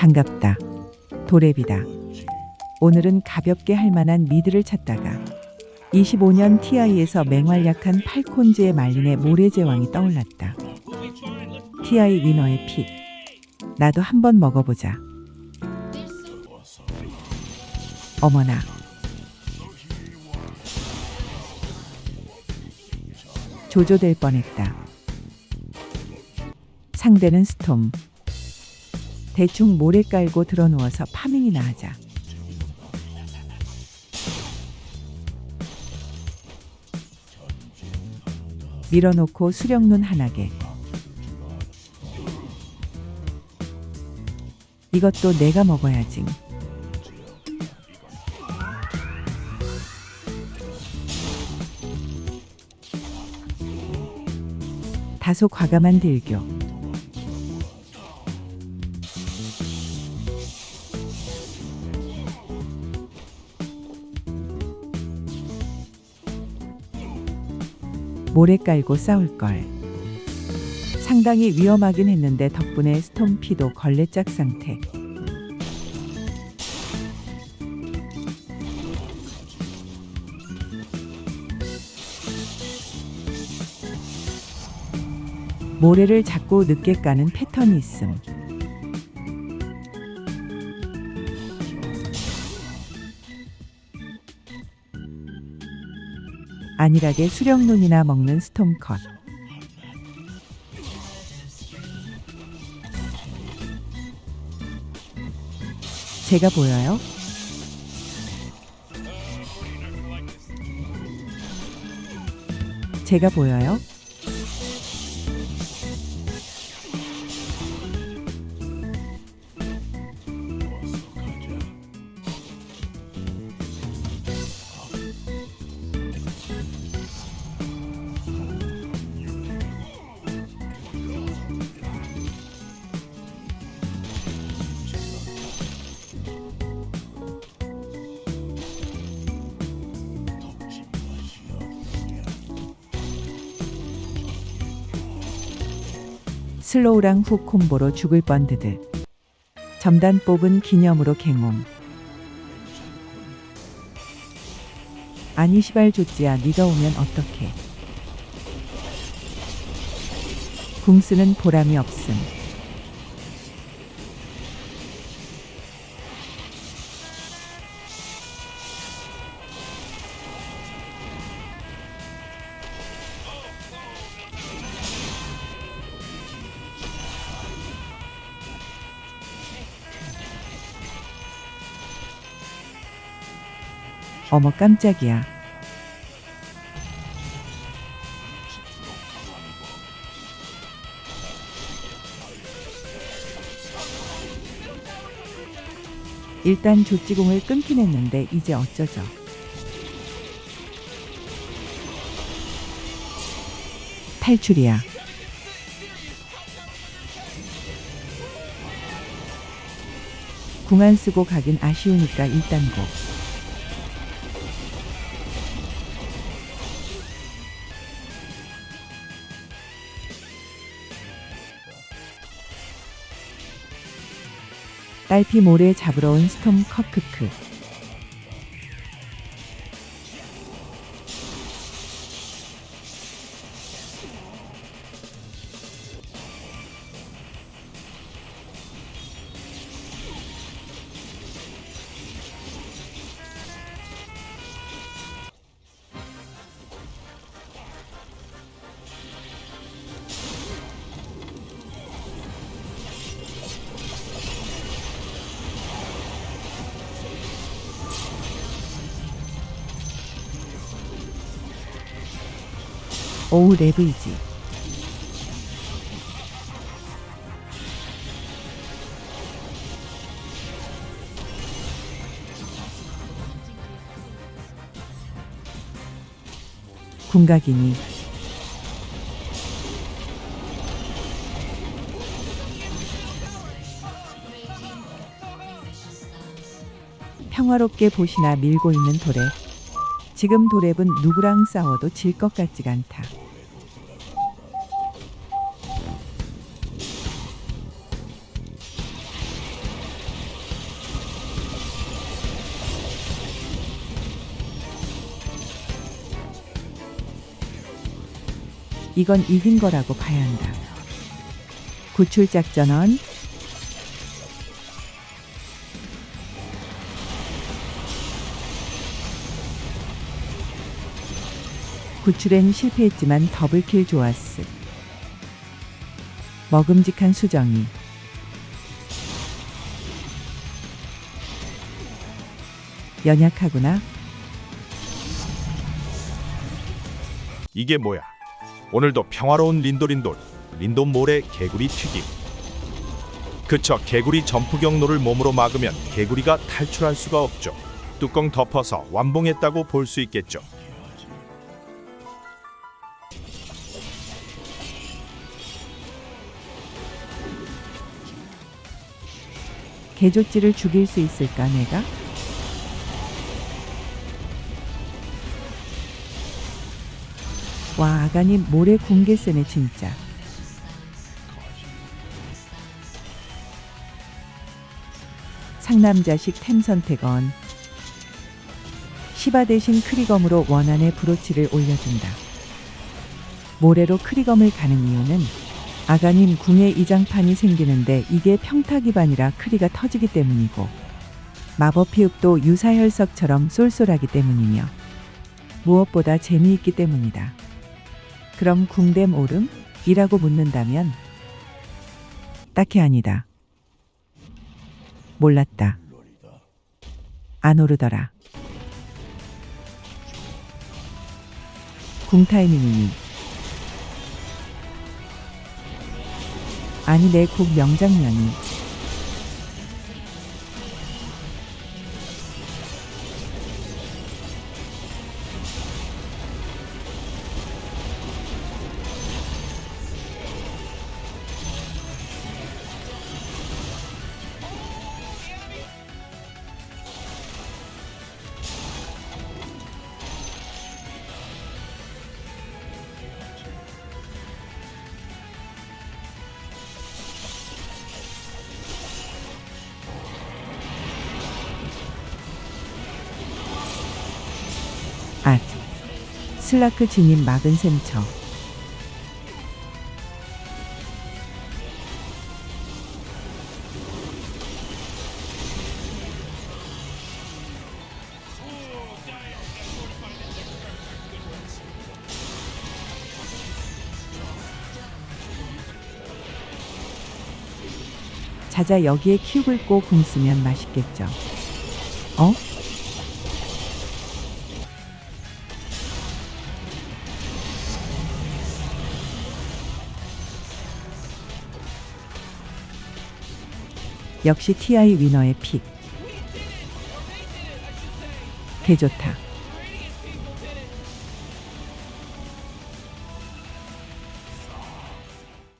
반갑다. 도랩이다. 오늘은 가볍게 할 만한 미드를 찾다가 25년 TI에서 맹활약한 팔콘즈의 말린의 모래제왕이 떠올랐다. TI 위너의 픽. 나도 한번 먹어보자. 어머나. 조조될 뻔했다. 상대는 스톰. 대충 모래 깔고 들어 누워서 파밍이나 하자. 밀어놓고 수령눈 하나게. 이것도 내가 먹어야지. 다소 과감한 들교. 모래 깔고 싸울 걸. 상당히 위험하긴 했는데 덕분에 스톰피도 걸레짝 상태. 모래를 자꾸 늦게 까는 패턴이 있음. 안일하게 수령눈이나 먹는 스톰컷. 제가 보여요? 제가 보여요? 슬로우랑 훅 콤보로 죽을 뻔드들. 점단 뽑은 기념으로 갱옹. 아니 시발 조지야 네가 오면 어떡해. 궁 쓰는 보람이 없음. 어머 깜짝이야. 일단 조찌공을 끊긴 했는데 이제 어쩌죠? 탈출이야. 궁안 쓰고 가긴 아쉬우니까 일단 고. 딸피 모래 잡으러 온 스톰 커크크. 오우 레브이지. 궁각이니 평화롭게 보시나 밀고 있는 도래. 지금 도랩은 누구랑 싸워도 질 것 같지가 않다. 이건 이긴 거라고 봐야 한다. 구출작전원 구출엔 실패했지만 더블킬 좋았음. 먹음직한 수정이 연약하구나. 이게 뭐야? 오늘도 평화로운 린도린돌 린돈몰의 개구리 튀김. 그쳐 개구리 점프 경로를 몸으로 막으면 개구리가 탈출할 수가 없죠. 뚜껑 덮어서 완봉했다고 볼 수 있겠죠. 개조찌를 죽일 수 있을까 내가? 와 아가니 모래 공개 세네 진짜. 상남자식 템 선택은 시바 대신 크리검으로 원안에 브로치를 올려준다. 모래로 크리검을 가는 이유는 아가님 궁에 이장판이 생기는데 이게 평타 기반이라 크리가 터지기 때문이고 마법 피흡도 유사혈석처럼 쏠쏠하기 때문이며 무엇보다 재미있기 때문이다. 그럼 궁댐 오름? 이라고 묻는다면 딱히 아니다. 몰랐다. 안 오르더라. 궁 타이밍이니 아니 내 곡 명장면이 슬라크 진입 막은 셈쳐 자자 여기에 큐 긁고 궁 쓰면 맛있겠죠. 어? 역시 TI 위너의 픽. 개 좋다.